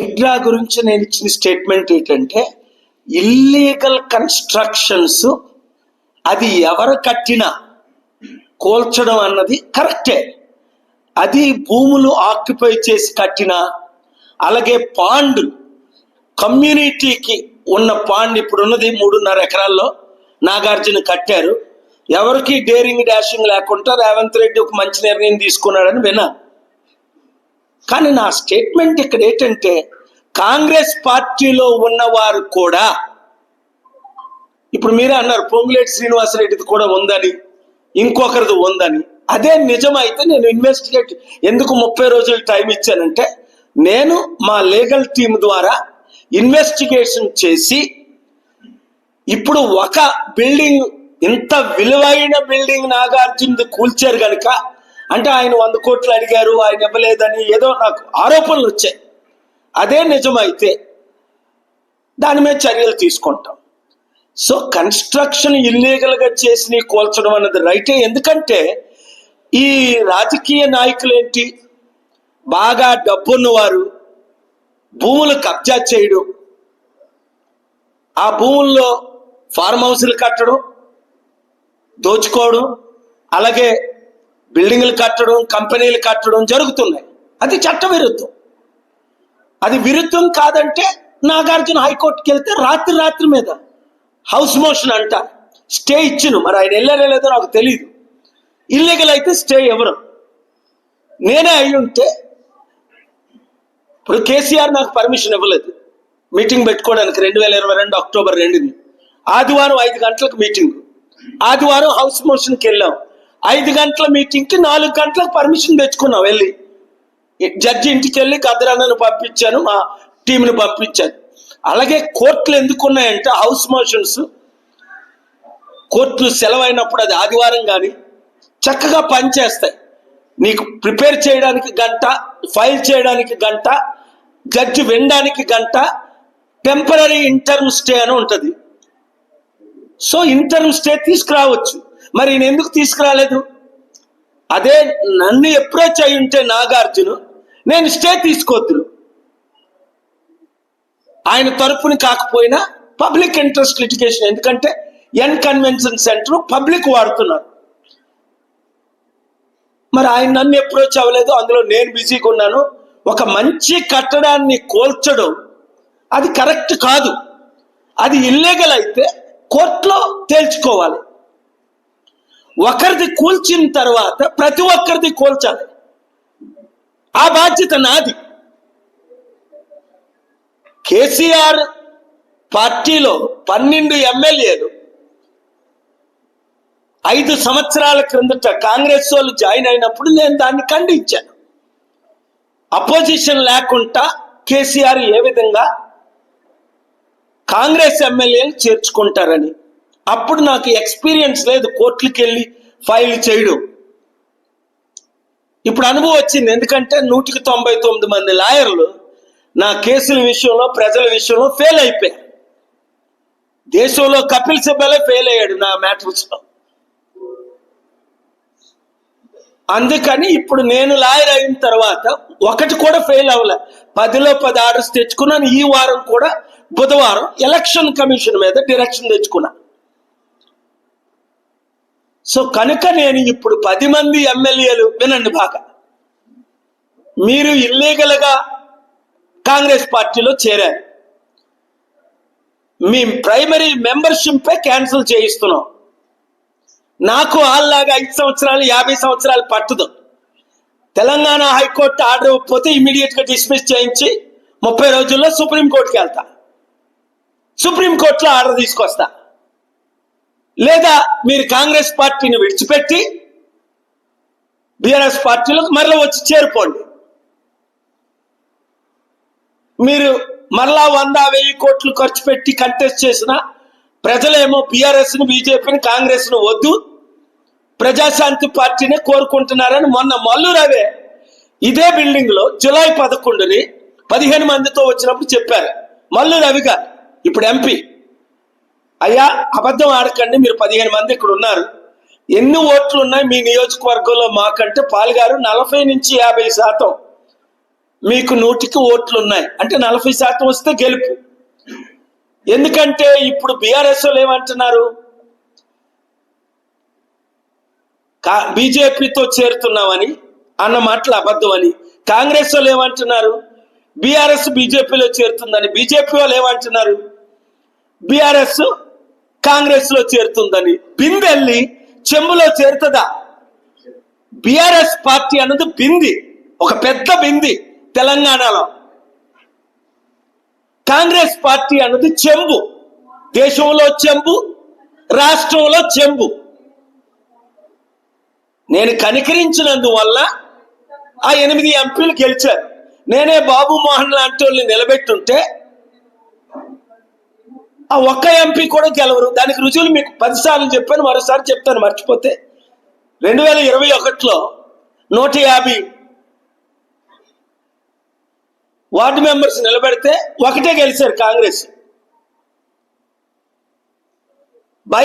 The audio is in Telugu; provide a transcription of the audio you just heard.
హైడ్రా గురించి నేను ఇచ్చిన స్టేట్మెంట్ ఏంటంటే ఇల్లీగల్ కన్స్ట్రక్షన్స్ అది ఎవరు కట్టినా కోల్చడం అన్నది కరెక్టే. అది భూములు ఆక్యుపై చేసి కట్టిన అలాగే పాండ్ కమ్యూనిటీకి ఉన్న పాండ్ ఇప్పుడు ఉన్నది మూడున్నర ఎకరాల్లో నాగార్జున కట్టారు. ఎవరికి డేరింగ్ డాషింగ్ లేకుండా రేవంత్ రెడ్డి ఒక మంచి నిర్ణయం తీసుకున్నాడని విన్నాను. కానీ నా స్టేట్మెంట్ ఇక్కడ ఏంటంటే కాంగ్రెస్ పార్టీలో ఉన్నవారు కూడా ఇప్పుడు మీరే అన్నారు పొంగులేటి శ్రీనివాసరెడ్డిది కూడా ఉందని ఇంకొకరిది ఉందని. అదే నిజమైతే నేను ఇన్వెస్టిగేట్ ఎందుకు ముప్పై రోజులు టైం ఇచ్చానంటే నేను మా లీగల్ టీం ద్వారా ఇన్వెస్టిగేషన్ చేసి ఇప్పుడు ఒక బిల్డింగ్ ఇంత విలువైన బిల్డింగ్ నాగార్జునది కూల్చారు కనుక అంటే ఆయన వంద కోట్లు అడిగారు ఆయన ఇవ్వలేదని ఏదో నాకు ఆరోపణలు వచ్చాయి. అదే నిజమైతే దాని మీద చర్యలు తీసుకుంటాం. సో కన్స్ట్రక్షన్ ఇల్లీగల్గా చేసి కూల్చడం అన్నది రైటే ఎందుకంటే ఈ రాజకీయ నాయకులు ఏంటి బాగా డబ్బున్నవారు భూములు కబ్జా చేయడం ఆ భూముల్లో ఫార్మ్ హౌస్లు కట్టడం దోచుకోవడం అలాగే బిల్డింగ్లు కట్టడం కంపెనీలు కట్టడం జరుగుతున్నాయి. అది చట్ట విరుద్ధం అది విరుద్ధం కాదంటే నాగార్జున హైకోర్టుకి వెళ్తే రాత్రి రాత్రి మీద హౌస్ మోషన్ అంట. స్టే ఇచ్చును. మరి ఆయన వెళ్ళారో లేదో నాకు తెలియదు ఇల్లీగల్ అయితే స్టే ఎవరు? నేనే అయి ఉంటే ఇప్పుడు కేసీఆర్ నాకు పర్మిషన్ ఇవ్వలేదు. మీటింగ్ పెట్టుకోవడానికి రెండు వేల ఇరవై రెండు అక్టోబర్ రెండుని. ఆదివారం ఐదు గంటలకు మీటింగ్. ఆదివారం హౌస్ మోషన్కి వెళ్ళాం. ఐదు గంటల మీటింగ్కి నాలుగు గంటలకు పర్మిషన్ తెచ్చుకున్నాం వెళ్ళి. జడ్జి ఇంటికి వెళ్ళి గద్రాన్నను పంపించాను మా టీంని పంపించాను. అలాగే కోర్టులు ఎందుకు ఉన్నాయంటే హౌస్ మోషన్స్. కోర్టులు సెలవైనప్పుడు అది ఆదివారం కానీ చక్కగా పనిచేస్తాయి నీకు ప్రిపేర్ చేయడానికి గంట ఫైల్ చేయడానికి గంట జడ్జి వినడానికి గంట టెంపరీ ఇంటర్మ్ స్టే అని ఉంటుంది. సో ఇంటర్మ్ స్టే తీసుకురావచ్చు. మరి ఈయన ఎందుకు తీసుకురాలేదు? అదే నన్ను అప్రోచ్ అయి ఉంటే నాగార్జును నేను స్టే తీసుకోవద్దును ఆయన తరపుని కాకపోయినా పబ్లిక్ ఇంట్రెస్ట్ లిటిగేషన్ ఎందుకంటే ఎన్ కన్వెన్షన్ సెంటర్ పబ్లిక్ వాడుతున్నారు. మరి ఆయన నన్ను అప్రోచ్ అవ్వలేదు అందులో నేను బిజీగా ఉన్నాను. ఒక మంచి కట్టడాన్ని కోల్చడం అది కరెక్ట్ కాదు. అది ఇల్లీగల్ అయితే కోర్టులో తేల్చుకోవాలి. ఒకరిది కూల్చిన తర్వాత ప్రతి ఒక్కరిది కూల్చాలి. ఆ బాధ్యత నాది. కేసీఆర్ పార్టీలో పన్నెండు ఎమ్మెల్యేలు ఐదు సంవత్సరాల క్రిందట కాంగ్రెస్ వాళ్ళు జాయిన్ అయినప్పుడు నేను దాన్ని ఖండించాను. అపోజిషన్ లేకుండా కేసీఆర్ ఏ విధంగా కాంగ్రెస్ ఎమ్మెల్యేలు చేర్చుకుంటారని అప్పుడు నాకు ఎక్స్పీరియన్స్ లేదు కోర్టులకు వెళ్ళి ఫైల్ చేయడం. ఇప్పుడు అనుభవం వచ్చింది. ఎందుకంటే నూటికి తొంభై తొమ్మిది మంది లాయర్లు నా కేసుల విషయంలో ప్రజల విషయంలో ఫెయిల్ అయిపోయారు. దేశంలో కపిల్ సిబ్బలే ఫెయిల్ అయ్యాడు నా మ్యాటర్స్లో అందుకని ఇప్పుడు నేను లాయర్ అయిన తర్వాత ఒకటి కూడా ఫెయిల్ అవ్వలే. పదిలో పది ఆర్డర్స్ తెచ్చుకున్నాను. ఈ వారం కూడా బుధవారం ఎలక్షన్ కమిషన్ మీద డైరెక్షన్ తెచ్చుకున్నా. సో కనుక నేను ఇప్పుడు పది మంది ఎమ్మెల్యేలు వినండి బాగా. మీరు ఇల్లీగల్గా కాంగ్రెస్ పార్టీలో చేరారు. మీ ప్రైమరీ మెంబర్షిప్పే క్యాన్సిల్ చేయిస్తున్నాం. నాకు వాళ్ళలాగా ఐదు సంవత్సరాలు యాభై సంవత్సరాలు పట్టదు. తెలంగాణ హైకోర్టు ఆర్డర్ ఇవ్వకపోతే ఇమీడియట్గా డిస్మిస్ చేయించి ముప్పై రోజుల్లో సుప్రీంకోర్టుకి వెళ్తా. సుప్రీంకోర్టులో ఆర్డర్ తీసుకొస్తా. లేదా మీరు కాంగ్రెస్ పార్టీని విడిచిపెట్టి బీఆర్ఎస్ పార్టీలకు మరలా వచ్చి చేరుకోండి. మీరు మరలా వంద వెయ్యి కోట్లు ఖర్చు పెట్టి కంటెస్ట్ చేసిన ప్రజలేమో బీఆర్ఎస్ని బీజేపీని కాంగ్రెస్ను వద్దు ప్రజాశాంతి పార్టీనే కోరుకుంటున్నారని మొన్న మల్లు రవే ఇదే బిల్డింగ్లో జులై పదకొండుని పదిహేను మందితో వచ్చినప్పుడు చెప్పారు. మల్లు రవి గారు ఇప్పుడు ఎంపీ. అయ్యా అబద్ధం ఆడకండి మీరు పదిహేను మంది ఇక్కడ ఉన్నారు. ఎన్ని ఓట్లు ఉన్నాయి మీ నియోజకవర్గంలో మాకంటే? పాల్గారు నలభై నుంచి యాభై శాతం. మీకు నూటికి ఓట్లు ఉన్నాయి. అంటే నలభై శాతం వస్తే గెలుపు. ఎందుకంటే ఇప్పుడు బీఆర్ఎస్ వాళ్ళు ఏమంటున్నారు? కా బీజేపీతో చేరుతున్నామని అన్న మాటలు అబద్ధం అని కాంగ్రెస్ వాళ్ళు ఏమంటున్నారు? బీఆర్ఎస్ బీజేపీలో చేరుతుందని. బీజేపీ వాళ్ళు ఏమంటున్నారు? బీఆర్ఎస్ కాంగ్రెస్లో చేరుతుందని బిందెల్లి చెంబులో చేరుతుందా? బిఆర్ఎస్ పార్టీ అన్నది బింది ఒక పెద్ద బింది తెలంగాణలో. కాంగ్రెస్ పార్టీ అన్నది చెంబు దేశంలో చెంబు రాష్ట్రంలో చెంబు. నేను కనికరించినందువల్ల ఆ ఎనిమిది ఎంపీలు గెలిచారు. నేనే బాబు మోహన్ లాంటి వాళ్ళని నిలబెట్టుంటే ఆ ఒక్క ఎంపీ కూడా గెలవరు. దానికి రుజువులు మీకు పదిసార్లు చెప్పాను మరోసారి చెప్తాను మర్చిపోతే. రెండు వేల ఇరవై ఒకటిలో నూట యాభై వార్డు మెంబర్స్ నిలబెడితే ఒకటే గెలిచారు కాంగ్రెస్. బై